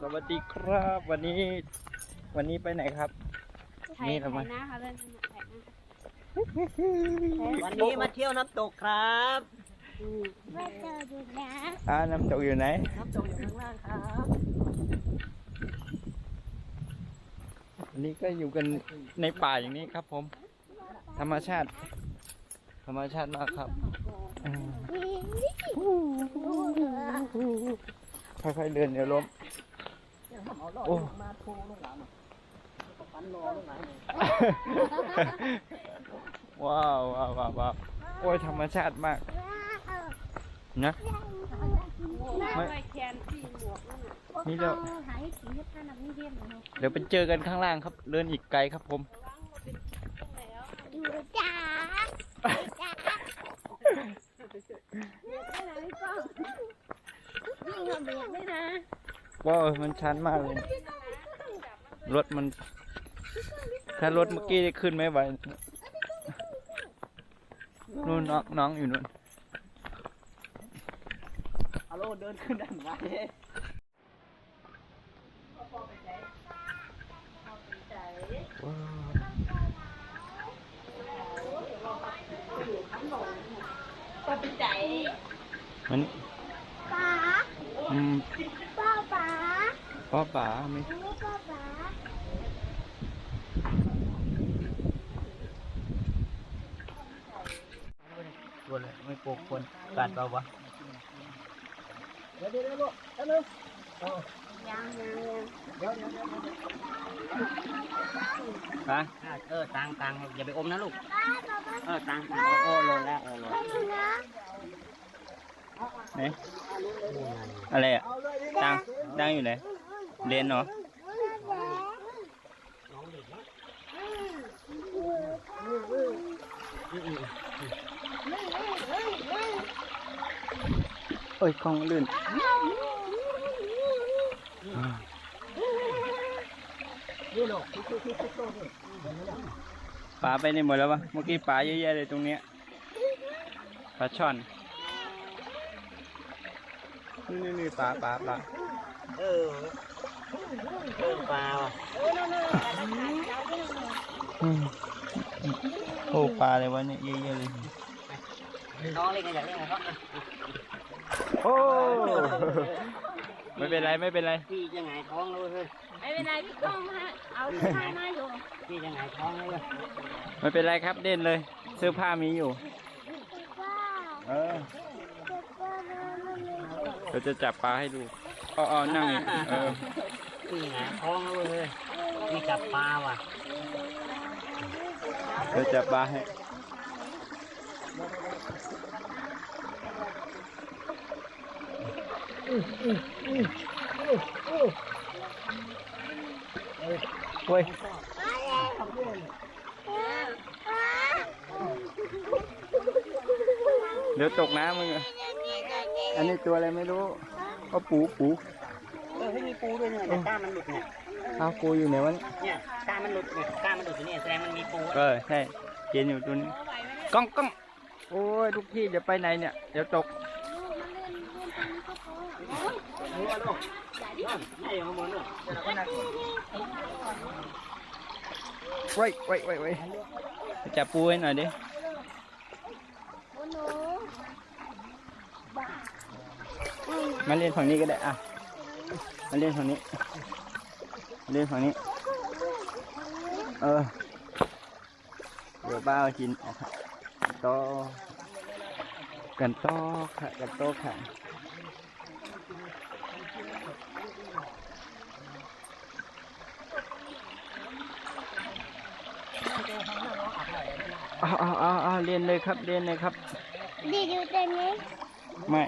สวัสดีครับ วันนี้ วันนี้ไปไหนครับ ไถ่นี่ทำไม ไถ่นะคะเรื่องไถ่นะวันนี้มาเที่ยวน้ำตกครับว่าเจอดูนะอ่าน้ำตกอยู่ไหน น้ำตกอยู่ข้างล่างครับวันนี้ก็อยู่กันในป่าอย่างนี้ครับผม ธรรมชาติ ธรรมชาติมากครับอืมค่อยๆเดินเดี๋ยวล้ม โอ้มาโทรลูกหลานปันรอลูกหลานว้าวว้าวว้าวว้าวโอ้ยธรรมชาติมากนะไม่ไม่แคนที่หมวกนั่นน่ะนี่เดี๋ยวหายสีให้ท่านนักนี่เรียนเหรอเดี๋ยวไปเจอกันข้างล่างครับ เดินอีกไกลครับผมอยู่จ้าจ้าเรียกได้ไหนก็วิ่งกับเบียกด้วยนะ ว้าวมันชันมากเลย รถมัน ถ้ารถเมื่อกี้ได้ขึ้นไม่ไหวนู่นน้องน้องอยู่นู่นฮัลโหลเดินขึ้นด้านไหนมัน ป๋า อืม ป้าป๋า ป๋าไม่ลูกป้าป๋าควรเลยไม่ปลูกคนกัดเปล่าวะเดี๋ยวเดี๋ยวลูกเดี๋ยวยังยังยังเดี๋ยวเดี๋ยวเดี๋ยวฮะเออตังตังอย่าไปอมนะลูก เออตังโอ้โหลนแล้วเออหลนนะไหนอะไรอะดังดังอยู่ไหน เรียนเหรอโอ้ยกล้องลื่นอ่านี่ลูกที่ที่ที่ที่โตนี่ปลาไปในหมดแล้ววะเมื่อกี้ปลาเยอะแยะเลยตรงเนี้ยปลาช่อนนี่นี่ปลาปลาปลาเออ ปล่าอืมโอ้ปลาอะไรวะเนี่ยเยอะแยะเลยน้องเล่นกันอยากเล่นกับเขาโอ้ไม่เป็นไรไม่เป็นไรพี่จะหงายท้องเลยเฮ้ยไม่เป็นไรพี่ก้องมาเอาข้าวมาอยู่พี่จะหงายท้องเลยไม่เป็นไรครับเด่นเลย เสื้อผ้ามีอยู่ป้าเออป้ามันมีเราจะจับปลาให้ดู อ๋ออนั่งอีกเออพี่หงายท้องเลยเฮ้ยพี่จับปลาว่ะเราจับปลาให้โอ้ยเดี๋ยวตกน้ำมึงอะอันนี้ตัวอะไรไม่รู้ ก็ปูปูเออให้มีปูด้วยเนี่ยแต่กล้ามมันหลุดเนี่ยเอาปูอยู่ไหนวะเนี่ยเนี่ยกล้ามมันหลุดเนี่ยกล้ามมันหลุดอยู่เนี่ยแสดงมันมีปูเออใช่เขียนอยู่ตัวนี้กล้องกล้องโอ้ยลูกพี่จะไปไหนเนี่ยเดี๋ยวตกหัวลูกใหญ่ของมันเนอะไว้ไว้ไว้ไว้จับปูให้หน่อยดิ มาเล่นฝั่งนี้ก็ได้อะมาเล่นฝั่งนี้มาเล่นฝั่งนี้ เออเดี๋ยวบ้ากินออกต่อกันต่อค่ะกันต่อค่ะเอาเอาเอาเอาเล่นเลยครับเล่นเลยครับดีอยู่ตรงนี้ไม่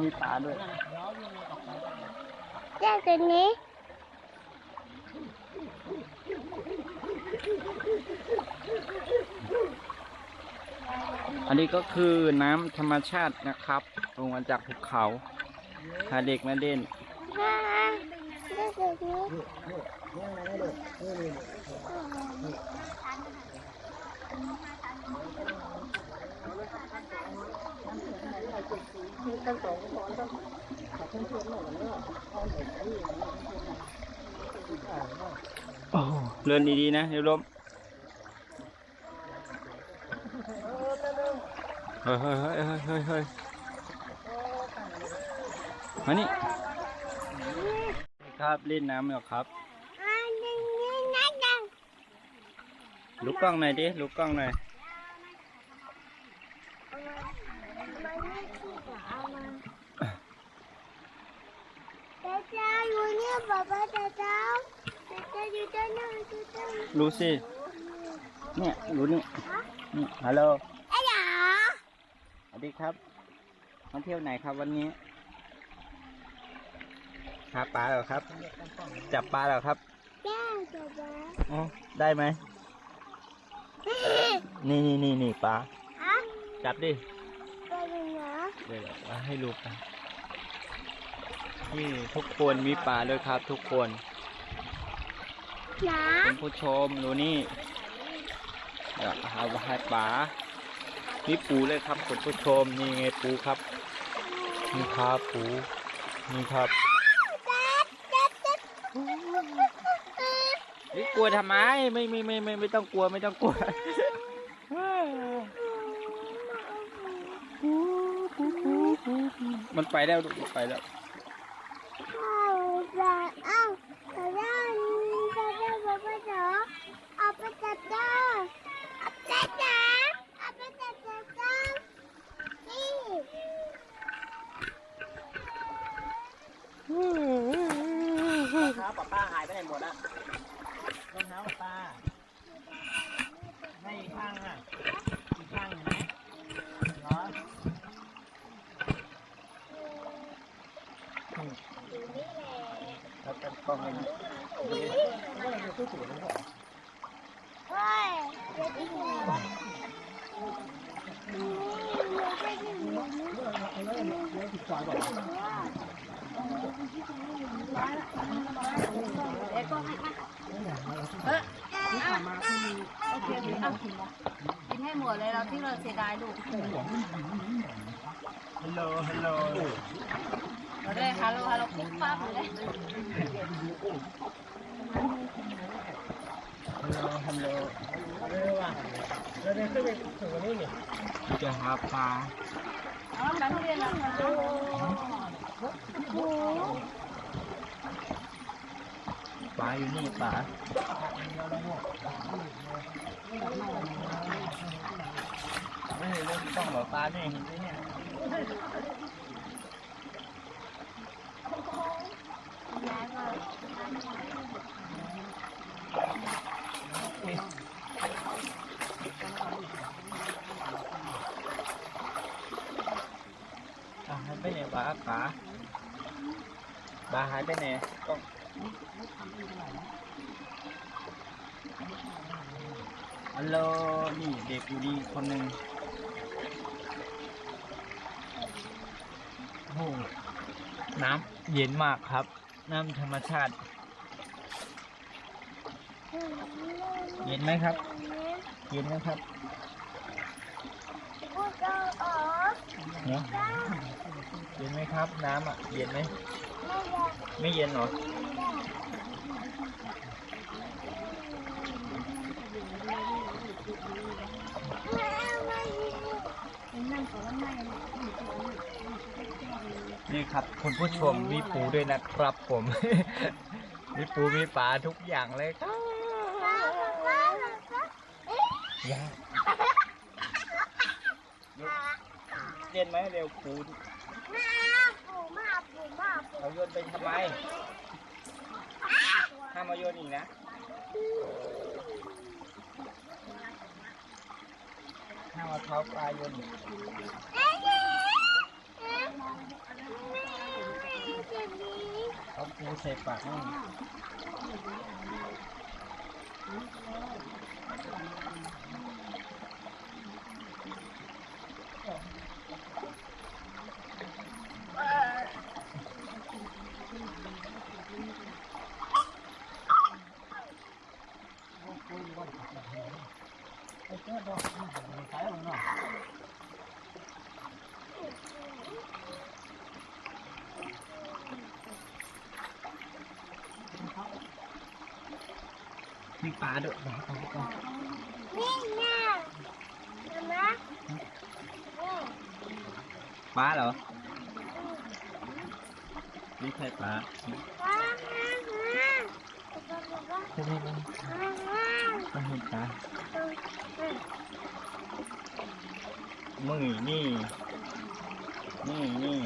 มีปลาด้วย เจ้าตรงนี้อันนี้ก็คือน้ำธรรมชาตินะครับ ลงมาจากภูเขาพาเด็กมาเล่นฮ่าเจ้าต รงนี้ทั้งสองก็พอแล้วโอ้เดินดีๆนะเดี๋ยวล้มเฮ้ยเฮ้ยเฮ้ยเฮ้ยเฮ้ยเฮ้ยมานี่ครับเล่นน้ำเหรอครับลุกกล้องหน่อยดิลุกกล้องหน่อย Tata. รู้สิ เนี่ยรู้นี่นี่ฮัลโหล Hello. สวัสดีครับมาเที่ยวไหนครับวันนี้หาปลาเหรอครับ จับปลาเหรอครับ Yeah, Baba. อ๋อได้ไหม นี่นี่นี่นี่ปลา Huh? จับดิ Baba, no. เดี๋ยวเอาให้ลูกกันนี่ทุกคนมีปลาด้วยครับ ทุกคน No. คุณผู้ชมดูนี่เดี๋ยวเอาให้ปลามีปูเลยครับคุณผู้ชมนี่ไงปูครับนี่ครับปูนี่ครับนี่กลัวทำไมไม่ไม่ไม่ไม่ไม่ต้องกลัวไม่ต้องกลัวมันไปแล้วลูมันไปแล้ว รองเท้าป้าป้าหายไปไหนหมดอะรองเท้าป้าป้าไม่อีกข้างอะอีกข้างเห็นไหมเหรอแล้วก็กล้องนี้ Hey. กินให้หมดเลยเราที่เราเสียดายลูกฮัลโหลฮัลโหลเราได้ฮัลโหลฮัลโหลปุ๊บปั๊บเลยฮัลโหลเร็วอะ เร็วเร็วขึ้นไปถึงวันนี้นี่จะหาปลาอ๋อแบบทุเรียนแล้วปลาอยู่นี่ปลาไม่เห็นเรื่องต้องหรอปลาเนี่ยเห็นไหมเนี่ยอะหายไปไหนปลาปลาปลาหายไปไหนกล้องฮัลโหลนี่เด็กอยู่ดีคนหนึ่งโอ้โหน้ำเย็นมากครับ น้ำธรรมชาติ เย็นไหมครับ เย็นไหมครับ เนาะเย็นไหมครับ น้ำอะ เย็นไหม ไม่เย็นเหรอ นี่ครับคุณผู้ชมมีปูด้วยนะครับผม มีปูมีปลาทุกอย่างเลยครับยากเล่นไหมเร็วปูาโยนไปทำไมห้ามมาโยนอีกนะห้ามมาเท้าปลายโยนอีกเอาปูใส่ปากนี่ ปลาด้วยนี่น่ะมาปลาเหรอไม่ใช่ปลาปลาปลาปลาปลามือนี่ นี่นี่